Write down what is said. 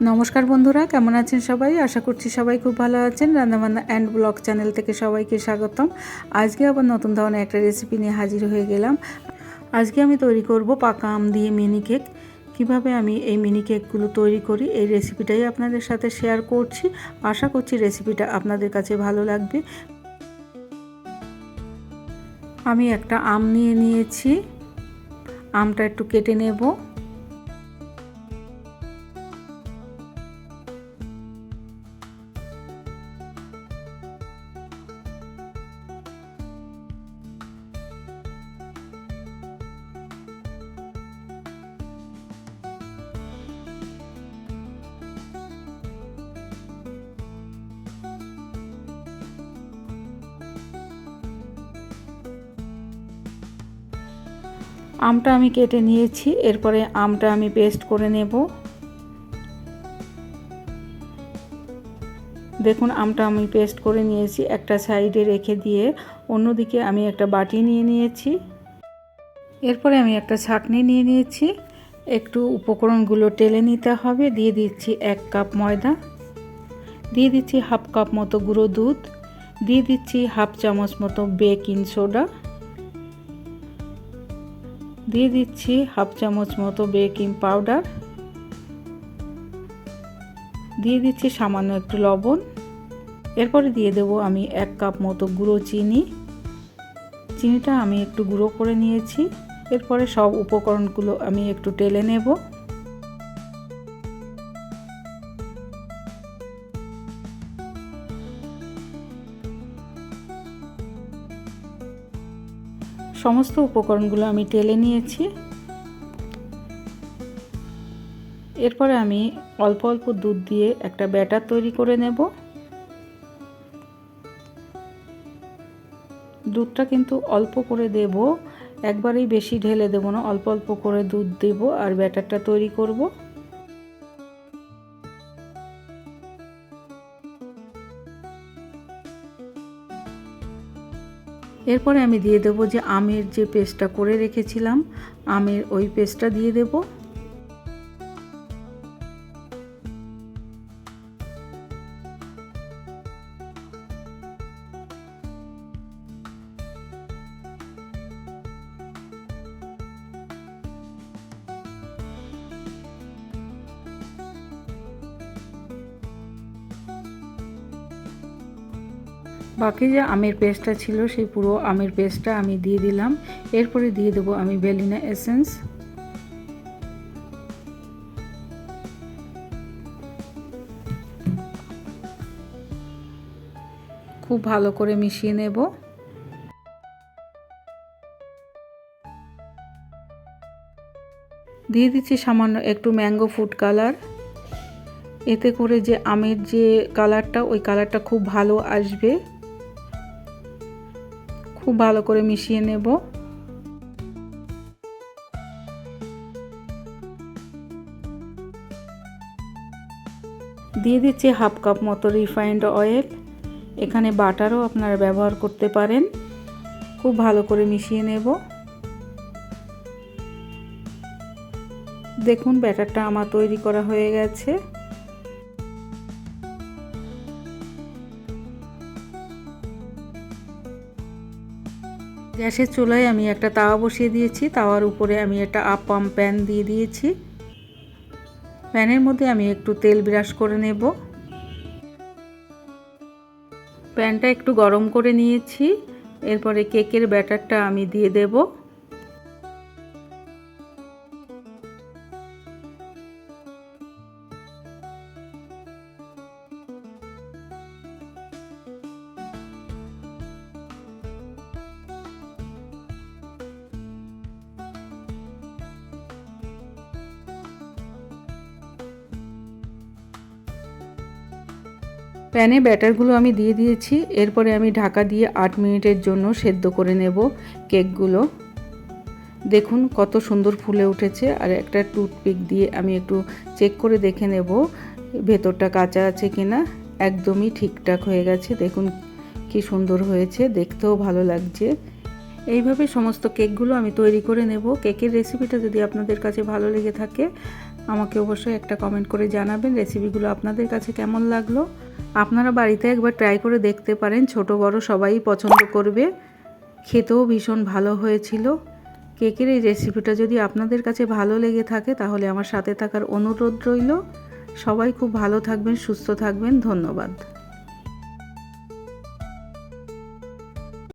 নমস্কার বন্ধুরা, কেমন আছেন সবাই? আশা করছি সবাই খুব ভালো আছেন। রান্নাবান্না অ্যান্ড ব্লগ চ্যানেল থেকে সবাইকে স্বাগতম। আজকে আবার নতুন ধরনের একটা রেসিপি নিয়ে হাজির হয়ে গেলাম। আজকে আমি তৈরি করব পাকা আম দিয়ে মিনি কেক কীভাবে আমি এই মিনি কেকগুলো তৈরি করি, এই রেসিপিটাই আপনাদের সাথে শেয়ার করছি। আশা করছি রেসিপিটা আপনাদের কাছে ভালো লাগবে। আমি একটা আম নিয়ে নিয়েছি। আমটা একটু কেটে নেব। আমটা আমি কেটে নিয়েছি, এরপরে আমটা আমি পেস্ট করে নেব। দেখুন, আমটা আমি পেস্ট করে নিয়েছি একটা সাইডে রেখে দিয়ে, অন্যদিকে আমি একটা বাটি নিয়ে নিয়েছি। এরপরে আমি একটা ছাকনি নিয়ে নিয়েছি। একটু উপকরণগুলো টেলে নিতে হবে, দিয়ে দিচ্ছি এক কাপ ময়দা। দিয়ে দিচ্ছি হাফ কাপ মতো গুঁড়ো দুধ। দিয়ে দিচ্ছি হাফ চামচ মতো বেকিং সোডা। দিয়ে দিচ্ছি হাফ চামচ মতো বেকিং পাউডার। দিয়ে দিচ্ছি সামান্য একটু লবণ। এরপরে দিয়ে দেব আমি এক কাপ মতো গুঁড়ো চিনি। চিনিটা আমি একটু গুঁড়ো করে নিয়েছি। এরপরে সব উপকরণগুলো আমি একটু টেলে নেব। সমস্ত উপকরণগুলো আমি টেলে নিয়েছি। এরপরে আমি অল্প অল্প দুধ দিয়ে একটা ব্যাটার তৈরি করে নেব। দুধটা কিন্তু অল্প করে দেব, একবারেই বেশি ঢেলে দেবো না, অল্প অল্প করে দুধ দেব আর ব্যাটারটা তৈরি করব। এরপরে আমি দিয়ে দেবো যে আমের যে পেস্টটা করে রেখেছিলাম, আমের ওই পেস্টটা দিয়ে দেব। বাকি যে আমের পেস্টটা ছিল, সেই পুরো আমের পেস্টটা আমি দিয়ে দিলাম। এরপরে দিয়ে দেবো আমি ভ্যালিনা এসেন্স। খুব ভালো করে মিশিয়ে নেব। দিয়ে দিচ্ছি সামান্য একটু ম্যাঙ্গো ফুড কালার এতে করে যে আমের যে কালারটা ওই কালারটা খুব ভালো আসবে। খুব ভালো করে মিশিয়ে নেব। দিয়ে দিচ্ছি হাফ কাপ মতো রিফাইন্ড অয়েল। এখানে বাটারও আপনারা ব্যবহার করতে পারেন। খুব ভালো করে মিশিয়ে নেব। দেখুন, ব্যাটারটা আমার তৈরি করা হয়ে গেছে। গ্যাসের চুলায় আমি একটা তাওয়া বসিয়ে দিয়েছি। তাওয়ার উপরে আমি একটা আপাম প্যান দিয়ে দিয়েছি। প্যানের মধ্যে আমি একটু তেল ব্রাশ করে নেব। প্যানটা একটু গরম করে নিয়েছি। এরপরে কেকের ব্যাটারটা আমি দিয়ে দেবো। প্যানে ব্যাটারগুলো আমি দিয়ে দিয়েছি। এরপরে আমি ঢাকা দিয়ে আট মিনিটের জন্য সেদ্ধ করে নেব কেকগুলো। দেখুন কত সুন্দর ফুলে উঠেছে। আর একটা টুথপিক দিয়ে আমি একটু চেক করে দেখে নেব, ভেতরটা কাঁচা আছে কিনা। একদমই ঠিকঠাক হয়ে গেছে। দেখুন কি সুন্দর হয়েছে। দেখতেও ভালো লাগছে। এইভাবে সমস্ত কেকগুলো আমি তৈরি করে নেব। কেকের রেসিপিটা যদি আপনাদের কাছে ভালো লেগে থাকে আমাকে অবশ্যই একটা কমেন্ট করে জানাবেন রেসিপিগুলো আপনাদের কাছে কেমন লাগল। আপনারা বাড়িতে একবার ট্রাই করে দেখতে পারেন, ছোট বড় সবাই পছন্দ করবে। খেতেও ভীষণ ভালো হয়েছিল। কেকের এই রেসিপিটা যদি আপনাদের কাছে ভালো লেগে থাকে, তাহলে আমার সাথে থাকার অনুরোধ রইল। সবাই খুব ভালো থাকবেন, সুস্থ থাকবেন, ধন্যবাদ।